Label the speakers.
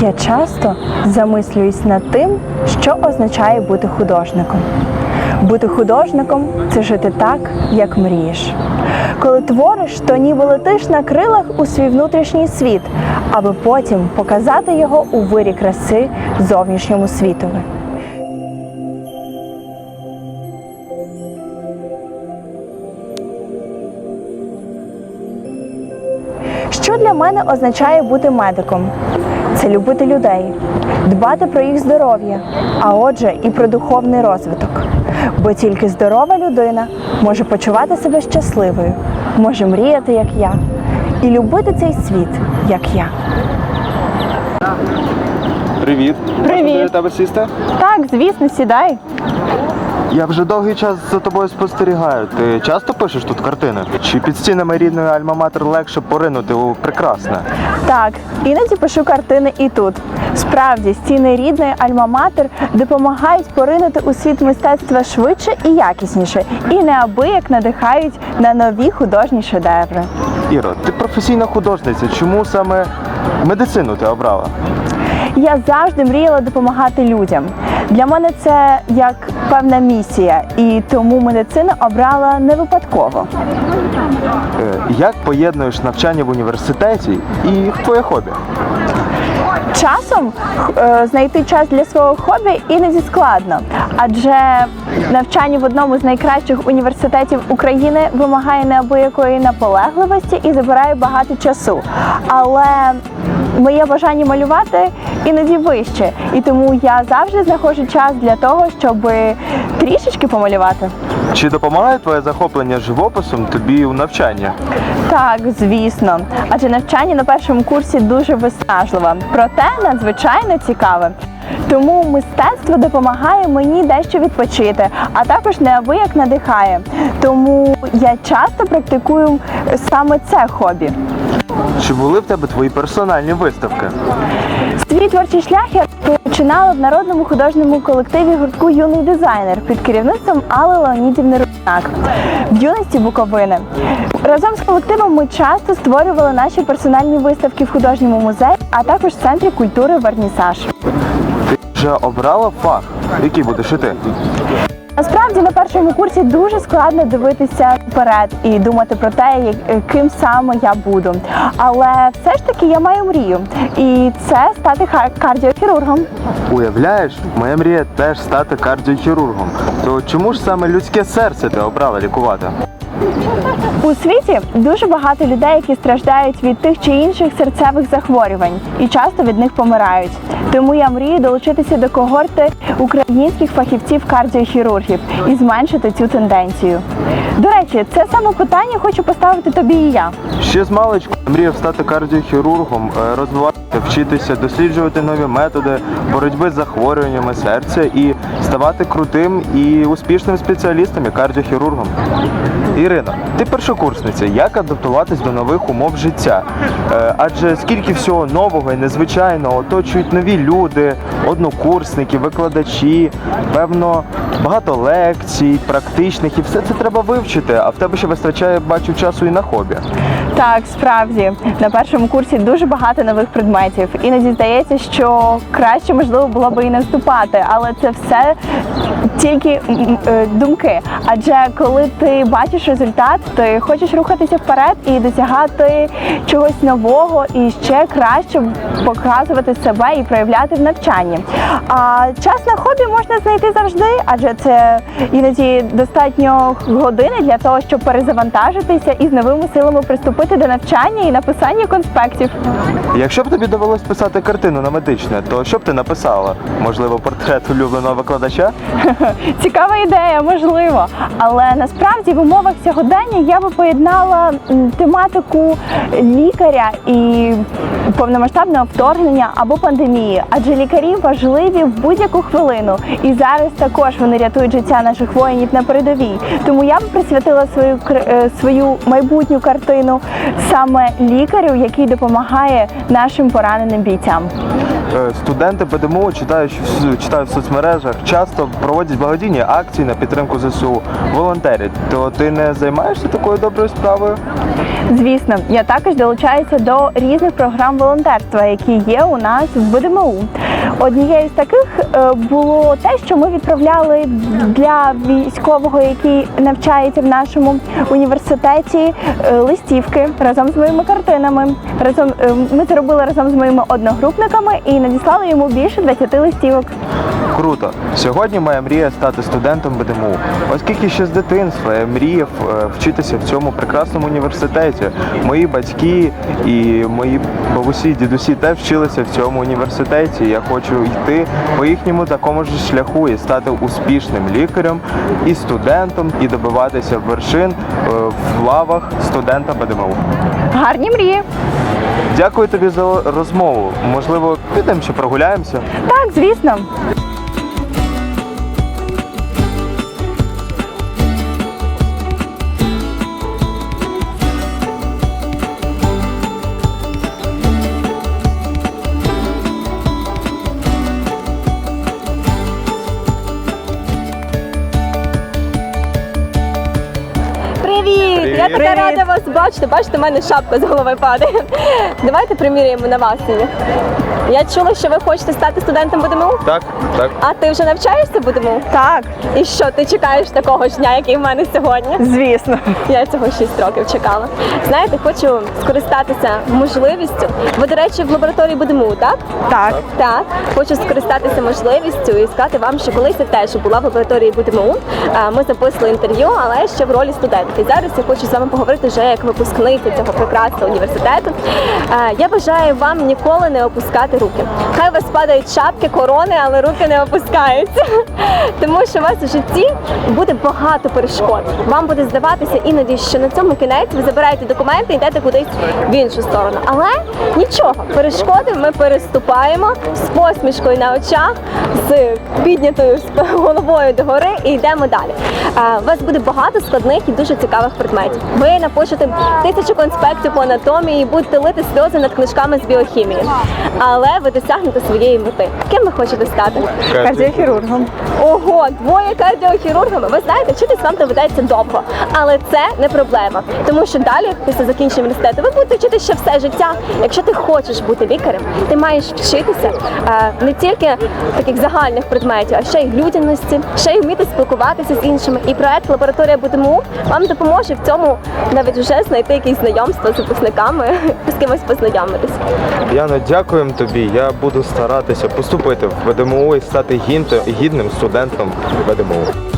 Speaker 1: Я часто замислююсь над тим, що означає бути художником. Бути художником це жити так, як мрієш. Коли твориш, то ніби летиш на крилах у свій внутрішній світ, аби потім показати його у вирі краси зовнішньому світові. Що для мене означає бути медиком? Це любити людей, дбати про їх здоров'я, а отже, і про духовний розвиток. Бо тільки здорова людина може почувати себе щасливою, може мріяти, як я, і любити цей світ, як я.
Speaker 2: Привіт.
Speaker 1: Привіт.
Speaker 2: Тебе сісти?
Speaker 1: Так, звісно, сідай.
Speaker 2: Я вже довгий час за тобою спостерігаю. Ти часто пишеш тут картини? Чи під стінами рідної альма-матер легше поринути у прекрасне?
Speaker 1: Так, іноді пишу картини і тут. Справді, стіни рідної альма-матер допомагають поринути у світ мистецтва швидше і якісніше, і неабияк надихають на нові художні шедеври.
Speaker 2: Іро, ти професійна художниця. Чому саме медицину ти обрала?
Speaker 1: Я завжди мріяла допомагати людям. Для мене це як певна місія, і тому медицину обрала не випадково.
Speaker 2: Е, Як поєднуєш навчання в університеті і твоє хобі?
Speaker 1: Часом е, знайти час для свого хобі іноді складно, адже навчання в одному з найкращих університетів України вимагає неабиякої наполегливості і забирає багато часу. Але моє бажання малювати іноді вище, і тому я завжди знаходжу час для того, щоб трішечки помалювати.
Speaker 2: Чи допомагає твоє захоплення живописом тобі у навчанні?
Speaker 1: Так, звісно. Адже навчання на першому курсі дуже виснажливе, проте надзвичайно цікаве. Тому мистецтво допомагає мені дещо відпочити, а також неабияк надихає. Тому я часто практикую саме це хобі.
Speaker 2: Чи були в тебе твої персональні виставки?
Speaker 1: Свій творчий шлях я починала в народному художньому колективі гуртку Юний дизайнер під керівництвом Алли Леонідівни Рудняк в юності Буковини. Разом з колективом ми часто створювали наші персональні виставки в художньому музеї, а також в центрі культури Вернісаж.
Speaker 2: Ти вже обрала фах, який будеш іти?
Speaker 1: Насправді на першому курсі дуже складно дивитися вперед і думати про те, ким саме я буду. Але все ж таки я маю мрію, і це стати кардіохірургом.
Speaker 2: Уявляєш, моя мрія теж стати кардіохірургом. То чому ж саме людське серце ти обрала лікувати?
Speaker 1: У світі дуже багато людей, які страждають від тих чи інших серцевих захворювань і часто від них помирають. Тому я мрію долучитися до когорти українських фахівців-кардіохірургів і зменшити цю тенденцію. До речі, це саме питання хочу поставити тобі і я.
Speaker 2: Ще з маличку мріяв стати кардіохірургом, е, розвиватися, вчитися, досліджувати нові методи боротьби з захворюваннями серця і ставати крутим і успішним спеціалістом і кардіохірургом. Ірина, ти першокурсниця. Як адаптуватись до нових умов життя? Е, Адже скільки всього нового і незвичайного оточують нові люди, однокурсники, викладачі, певно, багато лекцій, практичних, і все це треба вивчити. А в тебе ще вистачає, бачу, часу і на хобі.
Speaker 1: Так, справді на першому курсі дуже багато нових предметів. Іноді здається, що краще можливо було би і не вступати, але це все тільки е, думки. Адже коли ти бачиш результат, ти хочеш рухатися вперед і досягати чогось нового і ще краще показувати себе і проявляти в навчанні. А час на хобі можна знайти завжди, адже це іноді достатньо години для того, щоб перезавантажитися і з новими силами приступити до навчання і написання конспектів.
Speaker 2: Якщо б тобі довелось писати картину на медичне, то що б ти написала? Можливо, портрет улюбленого викладача?
Speaker 1: Цікава ідея, можливо. Але насправді в умовах сьогодення я би поєднала тематику лікаря і повномасштабного вторгнення або пандемії, адже лікарі важливі в будь-яку хвилину. І зараз також вони рятують життя наших воїнів на передовій. Тому я б присвятила свою е, свою майбутню картину саме лікарю, який допомагає нашим пораненим бійцям.
Speaker 2: Е, Студенти ПДМУ читають читають в соцмережах, часто проводять благодійні акції на підтримку ЗСУ, волонтерять, то ти не займаєшся такою доброю справою?
Speaker 1: Звісно, я також долучаюся до різних програм волонтерства, які є у нас в БДМУ. Однією з таких е, було те, що ми відправляли для військового, який навчається в нашому університеті, е, листівки разом з моїми картинами. Разом ми це робили разом з моїми одногрупниками і надіслали йому більше 20 листівок.
Speaker 2: Круто. Сьогодні моя мрія стати студентом БДМУ, оскільки ще з дитинства я мріяв е, вчитися в цьому прекрасному університеті. Мої батьки і мої бабусі, дідусі теж вчилися в цьому університеті. Я хочу йти по їхньому такому ж шляху і стати успішним лікарем і студентом, і добиватися вершин е, в лавах студента БДМУ.
Speaker 1: Гарні мрії.
Speaker 2: Дякую тобі за розмову. Можливо, підемо ще прогуляємося.
Speaker 1: Так, звісно.
Speaker 3: Я така рада вас бачити. Бачите, в мене шапка з голови падає. Давайте приміряємо на вас її. Я чула, що ви хочете стати студентом БДМУ.
Speaker 2: Так, так.
Speaker 3: А ти вже навчаєшся БДМУ?
Speaker 1: Так,
Speaker 3: І що, ти чекаєш такого ж дня, який в мене сьогодні?
Speaker 1: звісно.
Speaker 3: Я цього 6 років чекала. Знаєте, хочу скористатися можливістю. Ви, до речі, в лабораторії БДМУ, так?
Speaker 1: Так.
Speaker 3: Так, хочу скористатися можливістю і сказати вам, що колись я теж була в лабораторії БДМУ. Е, Ми записували інтерв'ю, але ще в ролі студентки. Зараз я хочу з вами поговорити вже як випускниця цього прекрасного університету. Е, Я бажаю вам ніколи не опускати руки. Хай у вас падають шапки, корони, але руки не опускаються. Тому що у вас у житті буде багато перешкод. Вам буде здаватися іноді, що на цьому кінець ви забираєте документи і йдете кудись в іншу сторону. Але нічого, перешкоди ми переступаємо з посмішкою на очах, з піднятою головою догори і йдемо далі. У вас буде багато складних і дуже цікавих предметів. Ви напишете тисячу конспектів по анатомії і будете лити сльози над книжками з біохімії. Але ви досягнете своєї мети. Ким ви хочете стати?
Speaker 1: Кардіохірургом.
Speaker 3: Ого, двоє кардіохірургами. Ви знаєте, вчитись вам доведеться довго, але це не проблема, тому що далі, після закінчення університету, ви будете вчитися ще все життя. Якщо ти хочеш бути лікарем, ти маєш вчитися не тільки таких загальних предметів, а ще й людяності, ще й вміти спілкуватися з іншими. І проект лабораторія БДМУ вам допоможе в цьому навіть вже знайти якісь знайомства з випускниками, з кимось познайомитись.
Speaker 2: Яно, дякуємо тобі. Я буду старатися поступити в ВДМУ і стати гідним студентом ВДМУ.